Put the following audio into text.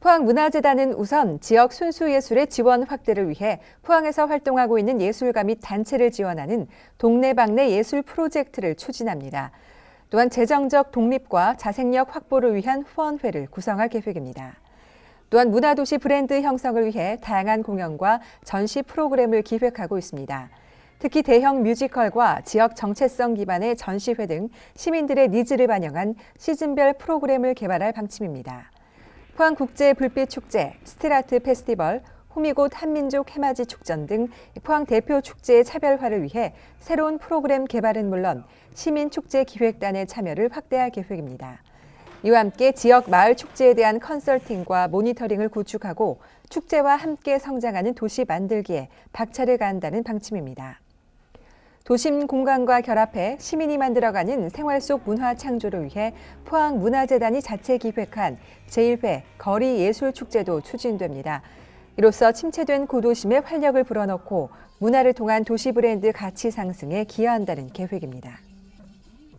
포항문화재단은 우선 지역 순수예술의 지원 확대를 위해 포항에서 활동하고 있는 예술가 및 단체를 지원하는 동네방네 예술 프로젝트를 추진합니다. 또한 재정적 독립과 자생력 확보를 위한 후원회를 구성할 계획입니다. 또한 문화도시 브랜드 형성을 위해 다양한 공연과 전시 프로그램을 기획하고 있습니다. 특히 대형 뮤지컬과 지역 정체성 기반의 전시회 등 시민들의 니즈를 반영한 시즌별 프로그램을 개발할 방침입니다. 포항 국제 불빛 축제, 스틸아트 페스티벌, 호미곶 한민족 해맞이 축전 등 포항 대표 축제의 차별화를 위해 새로운 프로그램 개발은 물론 시민축제 기획단의 참여를 확대할 계획입니다. 이와 함께 지역 마을 축제에 대한 컨설팅과 모니터링을 구축하고 축제와 함께 성장하는 도시 만들기에 박차를 가한다는 방침입니다. 도심 공간과 결합해 시민이 만들어가는 생활 속 문화 창조를 위해 포항문화재단이 자체 기획한 제1회 거리 예술 축제도 추진됩니다. 이로써 침체된 고도심에 활력을 불어넣고 문화를 통한 도시 브랜드 가치 상승에 기여한다는 계획입니다.